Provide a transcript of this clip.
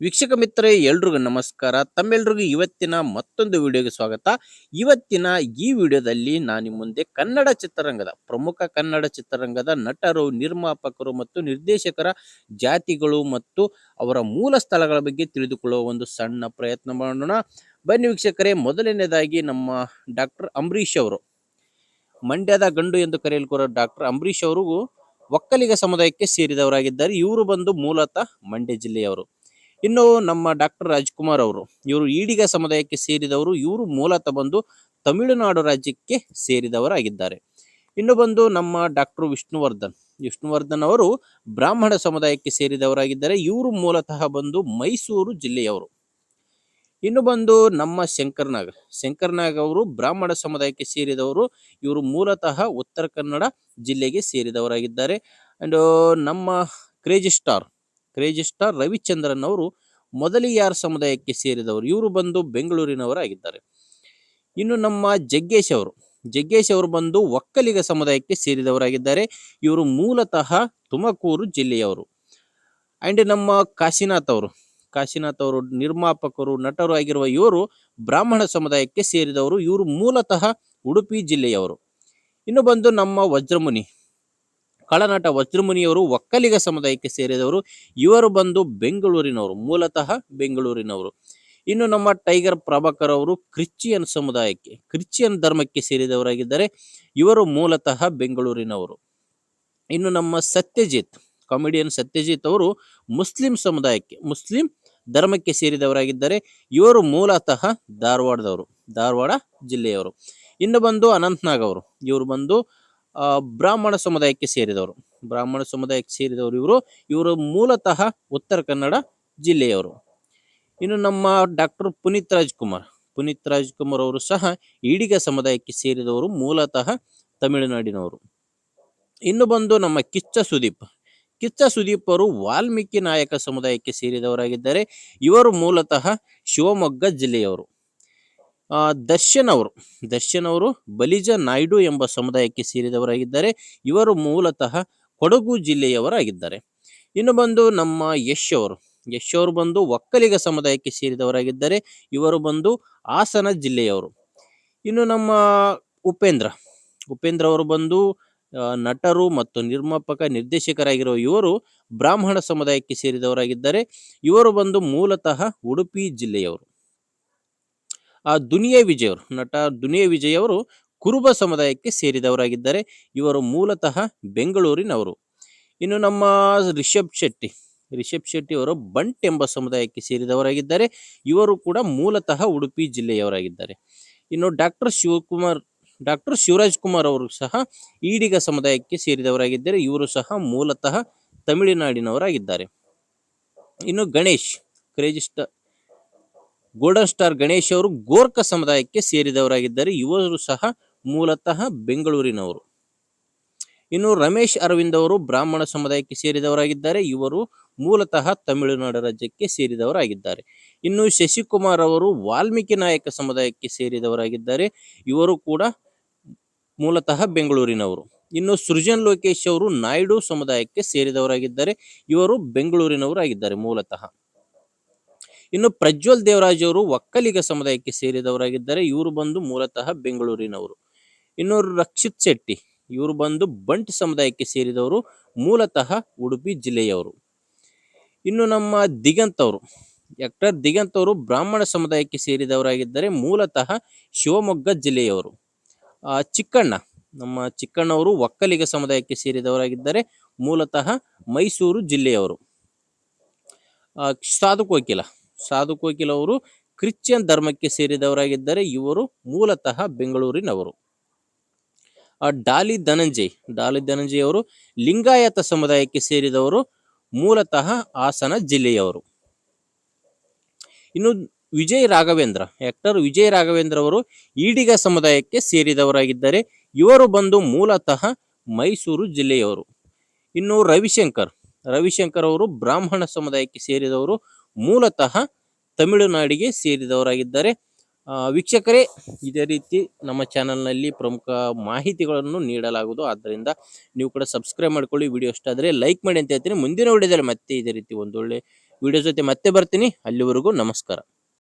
ವೀಕ್ಷಕ ಮಿತ್ರರೇ, ಎಲ್ರಿಗೂ ನಮಸ್ಕಾರ. ತಮ್ಮೆಲ್ರಿಗೂ ಇವತ್ತಿನ ಮತ್ತೊಂದು ವಿಡಿಯೋಗೆ ಸ್ವಾಗತ. ಇವತ್ತಿನ ಈ ವಿಡಿಯೋದಲ್ಲಿ ನಾನು ಮುಂದೆ ಕನ್ನಡ ಚಿತ್ರರಂಗದ ಪ್ರಮುಖ ಕನ್ನಡ ಚಿತ್ರರಂಗದ ನಟರು, ನಿರ್ಮಾಪಕರು ಮತ್ತು ನಿರ್ದೇಶಕರ ಜಾತಿಗಳು ಮತ್ತು ಅವರ ಮೂಲ ಸ್ಥಳಗಳ ಬಗ್ಗೆ ತಿಳಿದುಕೊಳ್ಳುವ ಒಂದು ಸಣ್ಣ ಪ್ರಯತ್ನ ಮಾಡೋಣ. ಬನ್ನಿ ವೀಕ್ಷಕರೇ ಮೊದಲನೇದಾಗಿ ನಮ್ಮ ಡಾಕ್ಟರ್ ಅಂಬರೀಷ್ ಅವರು. ಮಂಡ್ಯದ ಗಂಡು ಎಂದು ಕರೆಯಲ್ಪಡುವ ಡಾಕ್ಟರ್ ಅಂಬರೀಷ್ ಅವರು ಒಕ್ಕಲಿಗ ಸಮುದಾಯಕ್ಕೆ ಸೇರಿದವರಾಗಿದ್ದಾರೆ. ಇವರು ಬಂದು ಮೂಲತಃ ಮಂಡ್ಯ ಜಿಲ್ಲೆಯವರು. ಇನ್ನು ನಮ್ಮ ಡಾಕ್ಟರ್ ರಾಜ್ಕುಮಾರ್ ಅವರು, ಇವರು ಈಡಿಗ ಸಮುದಾಯಕ್ಕೆ ಸೇರಿದವರು, ಇವರು ಮೂಲತಃ ಬಂದು ತಮಿಳುನಾಡು ರಾಜ್ಯಕ್ಕೆ ಸೇರಿದವರಾಗಿದ್ದಾರೆ. ಇನ್ನು ಬಂದು ನಮ್ಮ ಡಾಕ್ಟರ್ ವಿಷ್ಣುವರ್ಧನ್ ವಿಷ್ಣುವರ್ಧನ್ ಅವರು ಬ್ರಾಹ್ಮಣ ಸಮುದಾಯಕ್ಕೆ ಸೇರಿದವರಾಗಿದ್ದಾರೆ, ಇವರು ಮೂಲತಃ ಬಂದು ಮೈಸೂರು ಜಿಲ್ಲೆಯವರು. ಇನ್ನು ಬಂದು ನಮ್ಮ ಶಂಕರ್ನಾಗ್ ಶಂಕರ್ನಾಗ್ ಅವರು ಬ್ರಾಹ್ಮಣ ಸಮುದಾಯಕ್ಕೆ ಸೇರಿದವರು, ಇವರು ಮೂಲತಃ ಉತ್ತರ ಕನ್ನಡ ಜಿಲ್ಲೆಗೆ ಸೇರಿದವರಾಗಿದ್ದಾರೆ. ಅಂಡ್ ನಮ್ಮ crazy star crazy star Ravichandran ಅವರು ಮೊದಲಿಯಾರ್ ಸಮುದಾಯಕ್ಕೆ ಸೇರಿದವರು. ಇವರು ಬಂದು ಬೆಂಗಳೂರಿನವರಾಗಿದ್ದಾರೆ. ಇನ್ನು ನಮ್ಮ ಜಗ್ಗೇಶ್ ಅವರು. ಜಗ್ಗೇಶ್ ಅವರು ಬಂದು ಒಕ್ಕಲಿಗ ಸಮುದಾಯಕ್ಕೆ ಸೇರಿದವರಾಗಿದ್ದಾರೆ. ಇವರು ಮೂಲತಃ ತುಮಕೂರು ಜಿಲ್ಲೆಯವರು. ಅಂಡ್ ನಮ್ಮ ಕಾಶಿನಾಥ್ ಅವರು. ಕಾಶಿನಾಥ್ ಅವರು ನಿರ್ಮಾಪಕರು, ನಟರು ಆಗಿರುವ ಇವರು ಬ್ರಾಹ್ಮಣ ಸಮುದಾಯಕ್ಕೆ ಸೇರಿದವರು. ಇವರು ಮೂಲತಃ ಉಡುಪಿ ಜಿಲ್ಲೆಯವರು. ಇನ್ನು ಬಂದು ನಮ್ಮ ವಜ್ರಮುನಿ. ಕಳನಟ ವಜ್ರಮುನಿಯವರು ಒಕ್ಕಲಿಗ ಸಮುದಾಯಕ್ಕೆ ಸೇರಿದವರು. ಇವರು ಬಂದು ಬೆಂಗಳೂರಿನವರು, ಮೂಲತಃ ಬೆಂಗಳೂರಿನವರು. ಇನ್ನು ನಮ್ಮ ಟೈಗರ್ ಪ್ರಭಾಕರ್ ಅವರು ಕ್ರಿಶ್ಚಿಯನ್ ಸಮುದಾಯಕ್ಕೆ, ಕ್ರಿಶ್ಚಿಯನ್ ಧರ್ಮಕ್ಕೆ ಸೇರಿದವರಾಗಿದ್ದಾರೆ. ಇವರು ಮೂಲತಃ ಬೆಂಗಳೂರಿನವರು. ಇನ್ನು ನಮ್ಮ ಸತ್ಯಜಿತ್ ಕಾಮಿಡಿಯನ್ ಸತ್ಯಜಿತ್ ಅವರು ಮುಸ್ಲಿಂ ಸಮುದಾಯಕ್ಕೆ, ಮುಸ್ಲಿಂ ಧರ್ಮಕ್ಕೆ ಸೇರಿದವರಾಗಿದ್ದಾರೆ. ಇವರು ಮೂಲತಃ ಧಾರವಾಡದವರು, ಧಾರವಾಡ ಜಿಲ್ಲೆಯವರು. ಇನ್ನು ಬಂದು ಅನಂತ್ನಾಗ್ ಅವರು, ಇವರು ಬಂದು ಬ್ರಾಹ್ಮಣ ಸಮುದಾಯಕ್ಕೆ ಸೇರಿದವರು. ಬ್ರಾಹ್ಮಣ ಸಮುದಾಯಕ್ಕೆ ಸೇರಿದವರು ಇವರು. ಇವರು ಮೂಲತಃ ಉತ್ತರ ಕನ್ನಡ ಜಿಲ್ಲೆಯವರು. ಇನ್ನು ನಮ್ಮ ಡಾಕ್ಟರ್ ಪುನೀತ್ ರಾಜ್ಕುಮಾರ್. ಪುನೀತ್ ರಾಜ್ಕುಮಾರ್ ಅವರು ಸಹ ಈಡಿಗ ಸಮುದಾಯಕ್ಕೆ ಸೇರಿದವರು, ಮೂಲತಃ ತಮಿಳುನಾಡಿನವರು. ಇನ್ನು ಬಂದು ನಮ್ಮ ಕಿಚ್ಚ ಸುದೀಪ್. ಕಿಚ್ಚ ಸುದೀಪ್ ಅವರು ವಾಲ್ಮೀಕಿ ನಾಯಕ ಸಮುದಾಯಕ್ಕೆ ಸೇರಿದವರಾಗಿದ್ದಾರೆ. ಇವರು ಮೂಲತಃ ಶಿವಮೊಗ್ಗ ಜಿಲ್ಲೆಯವರು. ದರ್ಶನ್ ಅವರು ದರ್ಶನ್ ಅವರು ಬಲಿಜ ನಾಯ್ಡು ಎಂಬ ಸಮುದಾಯಕ್ಕೆ ಸೇರಿದವರಾಗಿದ್ದಾರೆ. ಇವರು ಮೂಲತಃ ಕೊಡಗು ಜಿಲ್ಲೆಯವರಾಗಿದ್ದಾರೆ. ಇನ್ನು ಬಂದು ನಮ್ಮ ಯಶ್ ಅವರು ಯಶ್ ಅವರು ಬಂದು ಒಕ್ಕಲಿಗ ಸಮುದಾಯಕ್ಕೆ ಸೇರಿದವರಾಗಿದ್ದಾರೆ. ಇವರು ಬಂದು ಹಾಸನ ಜಿಲ್ಲೆಯವರು. ಇನ್ನು ನಮ್ಮ ಉಪೇಂದ್ರ ಉಪೇಂದ್ರ ಅವರು ಬಂದು ನಟರು ಮತ್ತು ನಿರ್ಮಾಪಕ, ನಿರ್ದೇಶಕರಾಗಿರುವ ಇವರು ಬ್ರಾಹ್ಮಣ ಸಮುದಾಯಕ್ಕೆ ಸೇರಿದವರಾಗಿದ್ದಾರೆ. ಇವರು ಬಂದು ಮೂಲತಃ ಉಡುಪಿ ಜಿಲ್ಲೆಯವರು. ಆ ದುನಿಯಾ ವಿಜಯ್ ಅವರು, ನಟ ದುನಿಯಾ ವಿಜಯ್ ಅವರು ಕುರುಬ ಸಮುದಾಯಕ್ಕೆ ಸೇರಿದವರಾಗಿದ್ದಾರೆ. ಇವರು ಮೂಲತಃ ಬೆಂಗಳೂರಿನವರು. ಇನ್ನು ನಮ್ಮ ರಿಷಬ್ ಶೆಟ್ಟಿ ರಿಷಬ್ ಶೆಟ್ಟಿ ಅವರು ಬಂಟ್ ಎಂಬ ಸಮುದಾಯಕ್ಕೆ ಸೇರಿದವರಾಗಿದ್ದಾರೆ. ಇವರು ಕೂಡ ಮೂಲತಃ ಉಡುಪಿ ಜಿಲ್ಲೆಯವರಾಗಿದ್ದಾರೆ. ಇನ್ನು ಡಾಕ್ಟರ್ ಶಿವಕುಮಾರ್, ಡಾಕ್ಟರ್ ಶಿವರಾಜ್ ಕುಮಾರ್ ಅವರು ಸಹ ಈಡಿಗ ಸಮುದಾಯಕ್ಕೆ ಸೇರಿದವರಾಗಿದ್ದಾರೆ. ಇವರು ಸಹ ಮೂಲತಃ ತಮಿಳುನಾಡಿನವರಾಗಿದ್ದಾರೆ. ಇನ್ನು Ganesh, crazy star golden star Ganesh ಅವರು ಗೋರ್ಖ ಸಮುದಾಯಕ್ಕೆ ಸೇರಿದವರಾಗಿದ್ದಾರೆ. ಇವರು ಸಹ ಮೂಲತಃ ಬೆಂಗಳೂರಿನವರು. ಇನ್ನು ರಮೇಶ್ ಅರವಿಂದ್ ಅವರು ಬ್ರಾಹ್ಮಣ ಸಮುದಾಯಕ್ಕೆ ಸೇರಿದವರಾಗಿದ್ದಾರೆ. ಇವರು ಮೂಲತಃ ತಮಿಳುನಾಡು ರಾಜ್ಯಕ್ಕೆ ಸೇರಿದವರಾಗಿದ್ದಾರೆ. ಇನ್ನು ಶಶಿಕುಮಾರ್ ಅವರು ವಾಲ್ಮೀಕಿ ನಾಯಕ ಸಮುದಾಯಕ್ಕೆ ಸೇರಿದವರಾಗಿದ್ದಾರೆ. ಇವರು ಕೂಡ ಮೂಲತಃ ಬೆಂಗಳೂರಿನವರು. ಇನ್ನು ಸೃಜನ್ ಲೋಕೇಶ್ ಅವರು ನಾಯ್ಡು ಸಮುದಾಯಕ್ಕೆ ಸೇರಿದವರಾಗಿದ್ದಾರೆ. ಇವರು ಬೆಂಗಳೂರಿನವರಾಗಿದ್ದಾರೆ ಮೂಲತಃ. ಇನ್ನು ಪ್ರಜ್ವಲ್ ದೇವರಾಜ್ ಅವರು ಒಕ್ಕಲಿಗ ಸಮುದಾಯಕ್ಕೆ ಸೇರಿದವರಾಗಿದ್ದಾರೆ ಇವರು ಬಂದು ಮೂಲತಃ ಬೆಂಗಳೂರಿನವರು. ಇನ್ನು ರಕ್ಷಿತ್ ಶೆಟ್ಟಿ, ಇವರು ಬಂದು ಬಂಟ್ ಸಮುದಾಯಕ್ಕೆ ಸೇರಿದವರು, ಮೂಲತಃ ಉಡುಪಿ ಜಿಲ್ಲೆಯವರು. ಇನ್ನು ನಮ್ಮ ದಿಗಂತ್ ಅವರು ಡಾಕ್ಟರ್ ದಿಗಂತ್ ಅವರು ಬ್ರಾಹ್ಮಣ ಸಮುದಾಯಕ್ಕೆ ಸೇರಿದವರಾಗಿದ್ದಾರೆ ಮೂಲತಃ ಶಿವಮೊಗ್ಗ ಜಿಲ್ಲೆಯವರು. ಚಿಕ್ಕಣ್ಣ, ನಮ್ಮ ಚಿಕ್ಕಣ್ಣವರು ಒಕ್ಕಲಿಗ ಸಮುದಾಯಕ್ಕೆ ಸೇರಿದವರಾಗಿದ್ದಾರೆ ಮೂಲತಃ ಮೈಸೂರು ಜಿಲ್ಲೆಯವರು. ಸಾಧು ಕೋಕಿಲ ಸಾಧು ಕೋಕಿಲ್ ಅವರು ಕ್ರಿಶ್ಚಿಯನ್ ಧರ್ಮಕ್ಕೆ ಸೇರಿದವರಾಗಿದ್ದಾರೆ ಇವರು ಮೂಲತಃ ಬೆಂಗಳೂರಿನವರು. ಡಾಲಿ ಧನಂಜಯ್ ಡಾಲಿ ಧನಂಜಯ್ ಅವರು ಲಿಂಗಾಯತ ಸಮುದಾಯಕ್ಕೆ ಸೇರಿದವರು ಮೂಲತಃ ಹಾಸನ ಜಿಲ್ಲೆಯವರು. ಇನ್ನು ವಿಜಯ್ ರಾಘವೇಂದ್ರ, ಆಕ್ಟರ್ ವಿಜಯ್ ರಾಘವೇಂದ್ರ ಅವರು ಈಡಿಗ ಸಮುದಾಯಕ್ಕೆ ಸೇರಿದವರಾಗಿದ್ದಾರೆ ಇವರು ಬಂದು ಮೂಲತಃ ಮೈಸೂರು ಜಿಲ್ಲೆಯವರು. ಇನ್ನು ರವಿಶಂಕರ್ ರವಿಶಂಕರ್ ಅವರು ಬ್ರಾಹ್ಮಣ ಸಮುದಾಯಕ್ಕೆ ಸೇರಿದವರು, ಮೂಲತಃ ತಮಿಳುನಾಡಿಗೆ ಸೇರಿದವರಾಗಿದ್ದಾರೆ. ವೀಕ್ಷಕರೇ, ಇದೇ ರೀತಿ ನಮ್ಮ ಚಾನಲ್ನಲ್ಲಿ ಪ್ರಮುಖ ಮಾಹಿತಿಗಳನ್ನು ನೀಡಲಾಗುವುದು. ಆದ್ದರಿಂದ ನೀವು ಕೂಡ ಸಬ್ಸ್ಕ್ರೈಬ್ ಮಾಡ್ಕೊಳ್ಳಿ. ವಿಡಿಯೋ ಇಷ್ಟ ಆದರೆ ಲೈಕ್ ಮಾಡಿ ಅಂತ ಹೇಳ್ತೀನಿ. ಮುಂದಿನ ವಿಡಿಯೋದಲ್ಲಿ ಮತ್ತೆ ಇದೇ ರೀತಿ ಒಂದೊಳ್ಳೆ ವಿಡಿಯೋ ಜೊತೆ ಮತ್ತೆ ಬರ್ತೀನಿ. ಅಲ್ಲಿವರೆಗೂ ನಮಸ್ಕಾರ.